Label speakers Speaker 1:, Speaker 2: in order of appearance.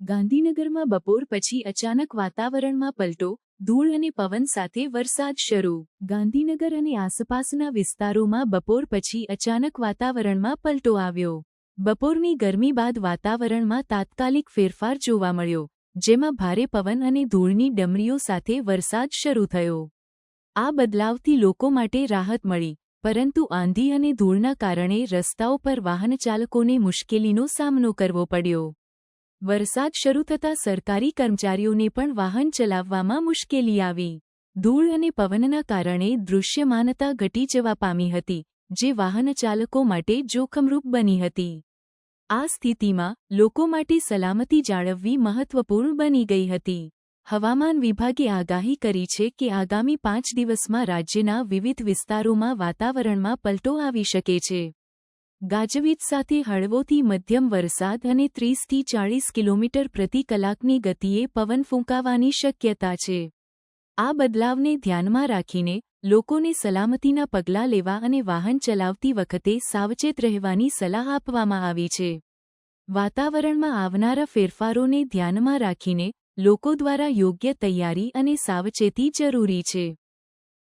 Speaker 1: ગાંધીનગરમાં બપોર પછી અચાનક વાતાવરણમાં પલટો, ધૂળ અને પવન સાથે વરસાદ શરૂ. ગાંધીનગર અને આસપાસના વિસ્તારોમાં બપોર પછી અચાનક વાતાવરણમાં પલટો આવ્યો. બપોરની ગરમી બાદ વાતાવરણમાં તાત્કાલિક ફેરફાર જોવા મળ્યો, જેમાં ભારે પવન અને ધૂળની ડમરીઓ સાથે વરસાદ શરૂ થયો. આ બદલાવથી લોકો માટે રાહત મળી, પરંતુ આંધી અને ધૂળના કારણે રસ્તાઓ પર વાહનચાલકોને મુશ્કેલીનો સામનો કરવો પડ્યો. વરસાદ શરૂ થતાં સરકારી કર્મચારીઓને પણ વાહન ચલાવવામાં મુશ્કેલી આવી. ધૂળ અને પવનના કારણે દૃશ્યમાનતા ઘટી જવા પામી હતી, જે વાહનચાલકો માટે જોખમરૂપ બની હતી. આ સ્થિતિમાં લોકો માટે સલામતી જાળવવી મહત્વપૂર્ણ બની ગઈ હતી. હવામાન વિભાગે આગાહી કરી છે કે આગામી પાંચ દિવસમાં રાજ્યના વિવિધ વિસ્તારોમાં વાતાવરણમાં પલટો આવી શકે છે. ગાજવીજ સાથે હળવોથી મધ્યમ વરસાદ અને ત્રીસથી ચાળીસ કિલોમીટર પ્રતિ કલાકની ગતિએ પવન ફૂંકાવાની શક્યતા છે. આ બદલાવને ધ્યાનમાં રાખીને લોકોને સલામતીના પગલાં લેવા અને વાહન ચલાવતી વખતે સાવચેત રહેવાની સલાહ આપવામાં આવી છે. વાતાવરણમાં આવનારા ફેરફારોને ધ્યાનમાં રાખીને લોકો દ્વારા યોગ્ય તૈયારી અને સાવચેતી જરૂરી છે.